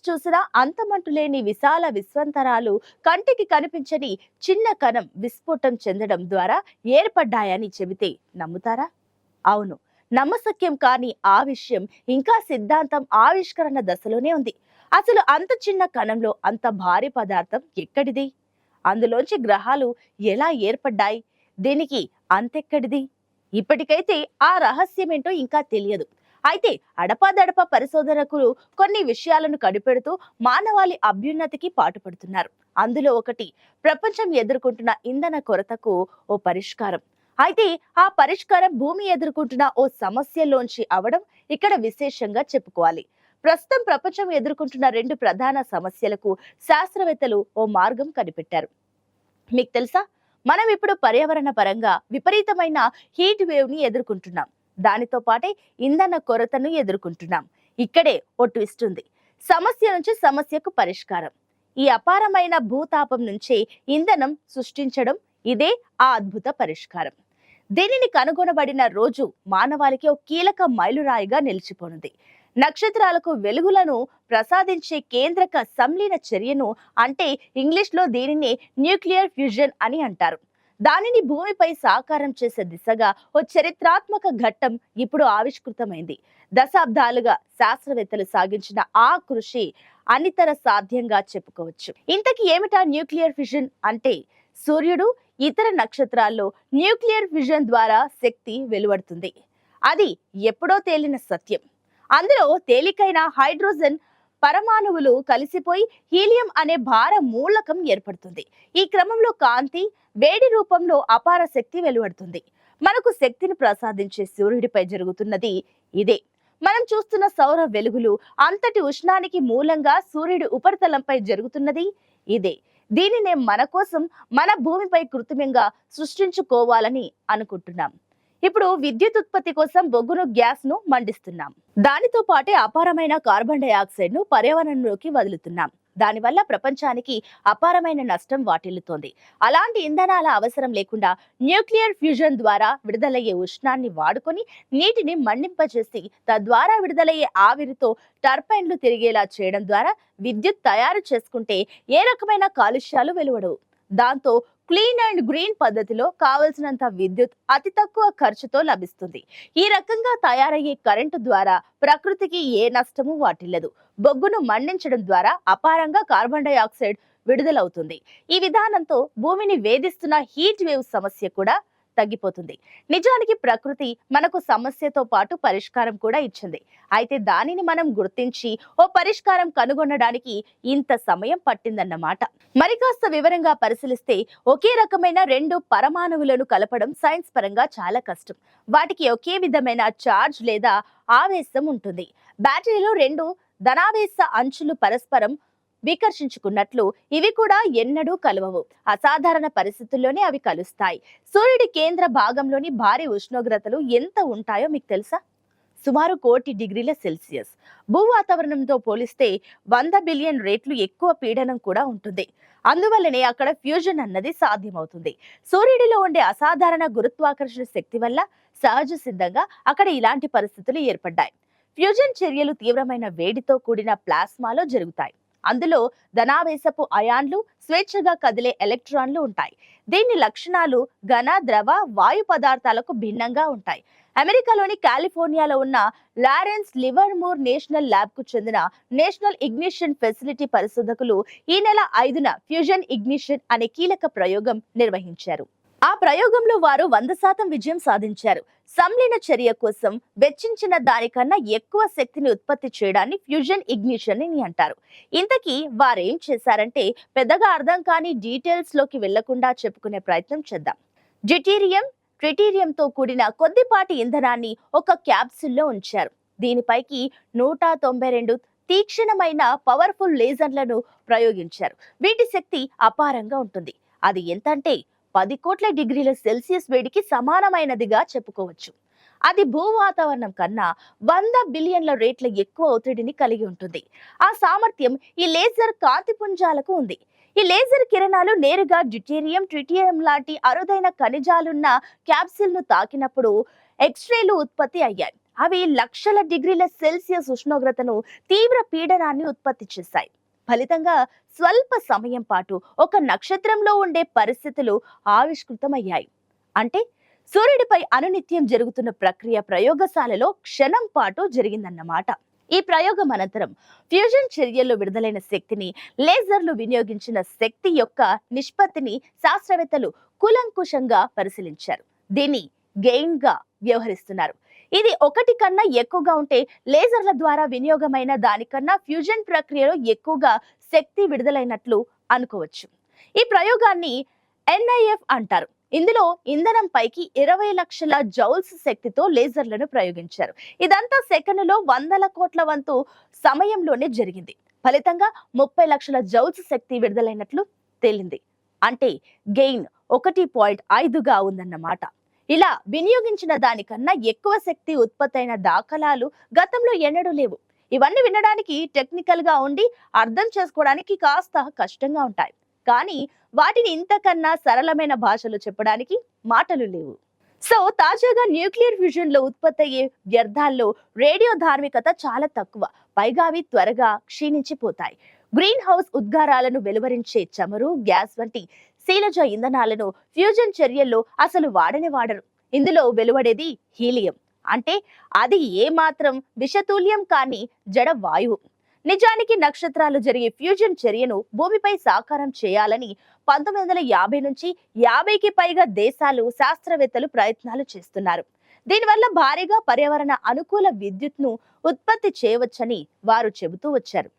ఎటు చూసినా అంతమంటులేని విశాల విశ్వంతరాలు కంటికి కనిపించని చిన్న కణం విస్ఫోటం చెందడం ద్వారా ఏర్పడ్డాయని చెబితే నమ్ముతారా? అవును. నమ్మశక్యం కాని ఆ విషయం ఇంకా సిద్ధాంతం ఆవిష్కరణ దశలోనే ఉంది. అసలు అంత చిన్న కణంలో అంత భారీ పదార్థం ఎక్కడిది? అందులోంచి గ్రహాలు ఎలా ఏర్పడ్డాయి? దీనికి అంతెక్కడిది? ఇప్పటికైతే ఆ రహస్యమేంటో ఇంకా తెలియదు. అయితే అడపాదడప పరిశోధనకులు కొన్ని విషయాలను కనిపెడుతూ మానవాళి అభ్యున్నతికి పాటుపడుతున్నారు. అందులో ఒకటి ప్రపంచం ఎదుర్కొంటున్న ఇంధన కొరతకు ఓ పరిష్కారం. అయితే ఆ పరిష్కారం భూమి ఎదుర్కొంటున్న ఓ సమస్యలోంచి అవడం ఇక్కడ విశేషంగా చెప్పుకోవాలి. ప్రస్తుతం ప్రపంచం ఎదుర్కొంటున్న రెండు ప్రధాన సమస్యలకు శాస్త్రవేత్తలు ఓ మార్గం కనిపెట్టారు. మీకు తెలుసా? మనం ఇప్పుడు పర్యావరణ పరంగా విపరీతమైన హీట్ వేవ్ని ఎదుర్కొంటున్నాం. దానితో పాటే ఇంధన కొరతను ఎదుర్కొంటున్నాం. ఇక్కడే ఓ ట్విస్ట్ ఉంది. సమస్య నుంచి సమస్యకు పరిష్కారం. ఈ అపారమైన భూతాపం నుంచే ఇంధనం సృష్టించడం ఇదే ఆ అద్భుత పరిష్కారం. దీనిని కనుగొనబడిన రోజు మానవాళికి ఒక కీలక మైలురాయిగా నిలిచిపోనుంది. నక్షత్రాలకు వెలుగులను ప్రసాదించే కేంద్రక సంలీన చర్యను అంటే ఇంగ్లీష్లో దీనిని న్యూక్లియర్ ఫ్యూజన్ అని అంటారు. దానిని భూమిపై సాకారం చేసే దిశగా ఓ చరిత్రాత్మక ఘట్టం ఇప్పుడు ఆవిష్కృతమైంది. దశాబ్దాలుగా శాస్త్రవేత్తలు సాగించిన ఆ కృషి అనితర సాధ్యంగా చెప్పుకోవచ్చు. ఇంతకీ ఏమిటా న్యూక్లియర్ ఫిజన్ అంటే? సూర్యుడు ఇతర నక్షత్రాల్లో న్యూక్లియర్ ఫిజన్ ద్వారా శక్తి వెలువడుతుంది. అది ఎప్పుడో తేలిన సత్యం. అందులో తేలికైన హైడ్రోజన్ పరమాణువులు కలిసిపోయి హీలియం అనే భార మూలకం ఏర్పడుతుంది. ఈ క్రమంలో కాంతి వేడి రూపంలో అపార శక్తి వెలువడుతుంది. మనకు శక్తిని ప్రసాదించే సూర్యుడిపై జరుగుతున్నది ఇదే. మనం చూస్తున్న సౌర వెలుగులు అంతటి ఉష్ణానికి మూలంగా సూర్యుడి ఉపరితలంపై జరుగుతున్నది ఇదే. దీనినే మన కోసం మన భూమిపై కృత్రిమంగా సృష్టించుకోవాలని అనుకుంటున్నాం. ఇప్పుడు విద్యుత్ ఉత్పత్తి కోసం బొగ్గును గ్యాస్ను మండిస్తున్నాం. దానితో పాటే అపారమైన కార్బన్ డైఆక్సైడ్ను పర్యావరణంలోకి వదులుతున్నాం. దానివల్ల ప్రపంచానికి అపారమైన నష్టం వాటిల్లుతోంది. అలాంటి ఇంధనాల అవసరం లేకుండా న్యూక్లియర్ ఫ్యూజన్ ద్వారా విడుదలయ్యే ఉష్ణాన్ని వాడుకొని నీటిని మండింపజేసి తద్వారా విడుదలయ్యే ఆవిరితో టర్బైన్లు తిరిగేలా చేయడం ద్వారా విద్యుత్ తయారు చేసుకుంటే ఏ రకమైన కాలుష్యాలు వెలువడవు. దాంతో క్లీన్ అండ్ గ్రీన్ పద్ధతిలో కావలసినంత విద్యుత్ అతి తక్కువ ఖర్చుతో లభిస్తుంది. ఈ రకంగా తయారయ్యే కరెంటు ద్వారా ప్రకృతికి ఏ నష్టము వాటిల్లదు. బొగ్గును మండించడం ద్వారా అపారంగా కార్బన్ డైఆక్సైడ్ విడుదలవుతుంది. ఈ విధానంతో భూమిని వేధిస్తున్న హీట్ వేవ్ సమస్య కూడా తగ్గిపోతుంది. నిజానికి ప్రకృతి మనకు సమస్యతో పాటు పరిష్కారం కూడా ఇచ్చింది. అయితే దానిని మనం గుర్తించి ఓ పరిష్కారం కనుగొనడానికి ఇంత సమయం పట్టిందన్నమాట. మరి కాస్త వివరంగా పరిశీలిస్తే ఒకే రకమైన రెండు పరమాణువులను కలపడం సైన్స్ పరంగా చాలా కష్టం. వాటికి ఒకే విధమైన చార్జ్ లేదా ఆవేశం ఉంటుంది. బ్యాటరీలో రెండు ధనావేశ అంచులు పరస్పరం వికర్షించుకున్నట్లు ఇవి కూడా ఎన్నడూ కలవవు. అసాధారణ పరిస్థితుల్లోనే అవి కలుస్తాయి. సూర్యుడి కేంద్ర భాగంలోని భారీ ఉష్ణోగ్రతలు ఎంత ఉంటాయో మీకు తెలుసా? సుమారు కోటి డిగ్రీల సెల్సియస్. భూ వాతావరణంతో పోలిస్తే వంద బిలియన్ రేట్లు ఎక్కువ పీడనం కూడా ఉంటుంది. అందువల్లనే అక్కడ ఫ్యూజన్ అన్నది సాధ్యమవుతుంది. సూర్యుడిలో ఉండే అసాధారణ గురుత్వాకర్షణ శక్తి వల్ల సహజ సిద్ధంగా అక్కడ ఇలాంటి పరిస్థితులు ఏర్పడ్డాయి. ఫ్యూజన్ చర్యలు తీవ్రమైన వేడితో కూడిన ప్లాస్మాలో జరుగుతాయి. అందులో ధనావేశపు అయాన్లు స్వేచ్ఛగా కదిలే ఎలక్ట్రాన్లు ఉంటాయి. దీని లక్షణాలు ఘన ద్రవ వాయు పదార్థాలకు భిన్నంగా ఉంటాయి. అమెరికాలోని కాలిఫోర్నియాలో ఉన్న లారెన్స్ లివర్మూర్ నేషనల్ ల్యాబ్కు చెందిన నేషనల్ ఇగ్నిషన్ ఫెసిలిటీ పరిశోధకులు ఈ నెల ఐదున ఫ్యూజన్ ఇగ్నిషన్ అనే కీలక ప్రయోగం నిర్వహించారు. ఆ ప్రయోగంలో వారు వంద శాతం విజయం సాధించారు. సంలీన చర్య కోసం వెచ్చించిన దానికన్నా ఎక్కువ శక్తిని ఉత్పత్తి చేయడాన్ని ఫ్యూజన్ ఇగ్నిషన్ అని అంటారు. ఇంతకీ వారేం చేశారంటే పెద్దగా అర్థం కాని డీటెయిల్స్లోకి వెళ్ళకుండా చెప్పుకునే ప్రయత్నం చేద్దాం. జిటీరియం ట్రిటీరియంతో కూడిన కొద్దిపాటి ఇంధనాన్ని ఒక క్యాప్సూల్లో ఉంచారు. దీనిపైకి నూట తొంభై రెండు తీక్షణమైన పవర్ఫుల్ లేజర్లను ప్రయోగించారు. వీటి శక్తి అపారంగా ఉంటుంది. అది ఎంతంటే పది కోట్ల డిగ్రీల సెల్సియస్ వేడికి సమానమైనదిగా చెప్పుకోవచ్చు. అది భూ వాతావరణం కన్నా వంద బిలియన్ల రేట్ల ఎక్కువ ఒత్తిడిని కలిగి ఉంటుంది. ఆ సామర్థ్యం ఈ లేజర్ కాంతి పుంజాలకు ఉంది. ఈ లేజర్ కిరణాలు నేరుగా డ్యూటేరియం ట్రిటియం లాంటి అరుదైన ఖనిజాలున్న క్యాప్సిల్ను తాకినప్పుడు ఎక్స్రేలు ఉత్పత్తి అయ్యాయి. అవి లక్షల డిగ్రీల సెల్సియస్ ఉష్ణోగ్రతను తీవ్ర పీడనాన్ని ఉత్పత్తి చేశాయి. ఫలితంగా స్వల్ప సమయం పాటు ఒక నక్షత్రంలో ఉండే పరిస్థితులు ఆవిష్కృతమయ్యాయి. అంటే సూర్యుడిపై అనునిత్యం జరుగుతున్న ప్రక్రియ ప్రయోగశాలలో క్షణం పాటు జరిగిందన్నమాట. ఈ ప్రయోగం అనంతరం ఫ్యూజన్ చర్యల్లో విడుదలైన శక్తిని లేజర్లు వినియోగించిన శక్తి యొక్క నిష్పత్తిని శాస్త్రవేత్తలు కులంకుశంగా పరిశీలించారు. దీన్ని గెయిన్గా వ్యవహరిస్తున్నారు. ఇది ఒకటి కన్నా ఎక్కువగా ఉంటే లేజర్ల ద్వారా వినియోగమైన దానికన్నా ఫ్యూజన్ ప్రక్రియలో ఎక్కువగా శక్తి విడుదలైనట్లు అనుకోవచ్చు. ఈ ప్రయోగాన్ని ఎన్ఐఎఫ్ అంటారు. ఇందులో ఇంధనం పైకి ఇరవై లక్షల జౌల్స్ శక్తితో లేజర్లను ప్రయోగించారు. ఇదంతా సెకనులో వందల కోట్ల వంతు సమయంలోనే జరిగింది. ఫలితంగా ముప్పై లక్షల జౌల్స్ శక్తి విడుదలైనట్లు తేలింది. అంటే గెయిన్ ఒకటి పాయింట్ ఐదుగా ఉందన్నమాట. ఇలా వినియోగించిన దానికన్నా ఎక్కువ శక్తి ఉత్పత్తైన దాఖలాలు గతంలో ఎన్నడూ లేవు. ఇవన్నీ వినడానికి టెక్నికల్గా ఉండి అర్థం చేసుకోవడానికి కాస్త కష్టంగా ఉంటాయి. కానీ వాటిని ఇంతకన్నా సరళమైన భాషలో చెప్పడానికి మాటలు లేవు. సో తాజాగా న్యూక్లియర్ ఫ్యూజన్లో ఉత్పత్తి అయ్యే వ్యర్థాల్లో రేడియో ధార్మికత చాలా తక్కువ. పైగా అవి త్వరగా క్షీణించిపోతాయి. గ్రీన్ హౌస్ ఉద్గారాలను వెలువరించే చమురు గ్యాస్ వంటి శీలజ ఇంధనాలను ఫ్యూజన్ చర్యల్లో అసలు వాడని వాడరు. ఇందులో వెలువడేది హీలియం. అంటే అది ఏమాత్రం విషతుల్యం కాని జడ వాయువు. నిజానికి నక్షత్రాలు జరిగే ఫ్యూజన్ చర్యను భూమిపై సాకారం చేయాలని పంతొమ్మిది వందల యాభై నుంచి యాభైకి పైగా దేశాలు శాస్త్రవేత్తలు ప్రయత్నాలు చేస్తున్నారు. దీనివల్ల భారీగా పర్యావరణ అనుకూల విద్యుత్ను ఉత్పత్తి చేయవచ్చని వారు చెబుతూ వచ్చారు.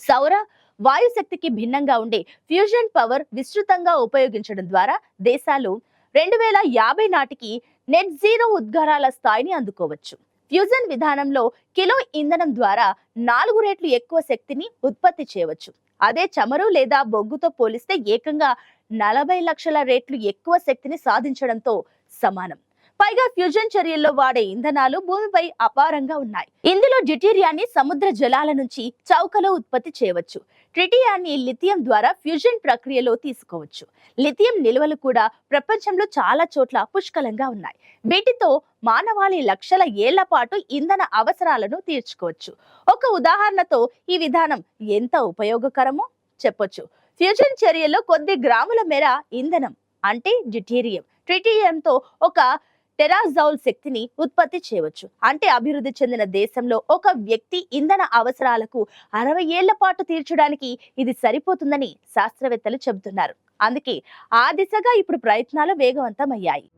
సౌర వాయుశక్తికి భిన్నంగా ఉండే ఫ్యూజన్ పవర్ విస్తృతంగా ఉపయోగించడం ద్వారా దేశాలు రెండు వేల యాభై నాటికి నెట్ జీరో ఉద్గారాల స్థాయిని అందుకోవచ్చు. ఫ్యూజన్ విధానంలో కిలో ఇంధనం ద్వారా నాలుగు రెట్లు ఎక్కువ శక్తిని ఉత్పత్తి చేయవచ్చు. అదే చమురు లేదా బొగ్గుతో పోలిస్తే ఏకంగా నలభై లక్షల రేట్లు ఎక్కువ శక్తిని సాధించడంతో సమానం. పైగా ఫ్యూజన్ చర్యల్లో వాడే ఇంధనాలు భూమిపై అపారంగా ఉన్నాయి. ఇందులో డ్యూటీరియాన్ని సముద్ర జలాల నుంచి చౌకలో ఉత్పత్తి చేయవచ్చు. ట్రిటియాన్ని లిథియం ద్వారా ఫ్యూజన్ ప్రక్రియలో తీసుకోవచ్చు. లిథియం నిల్వలు కూడా ప్రపంచంలో చాలా చోట్ల పుష్కలంగా ఉన్నాయి. వీటితో మానవాళి లక్షల ఏళ్ళ పాటు ఇంధన అవసరాలను తీర్చుకోవచ్చు. ఒక ఉదాహరణతో ఈ విధానం ఎంత ఉపయోగకరమో చెప్పొచ్చు. ఫ్యూజన్ చర్యలో కొద్ది గ్రాముల మేర ఇంధనం అంటే డ్యూటీరియం. ట్రిటియంతో ఒక టెరాజౌల్ శక్తిని ఉత్పత్తి చేయవచ్చు. అంటే అభివృద్ధి చెందిన దేశంలో ఒక వ్యక్తి ఇంధన అవసరాలకు అరవై ఏళ్ళ పాటు తీర్చడానికి ఇది సరిపోతుందని శాస్త్రవేత్తలు చెబుతున్నారు. అందుకే ఆ దిశగా ఇప్పుడు ప్రయత్నాలు వేగవంతమయ్యాయి.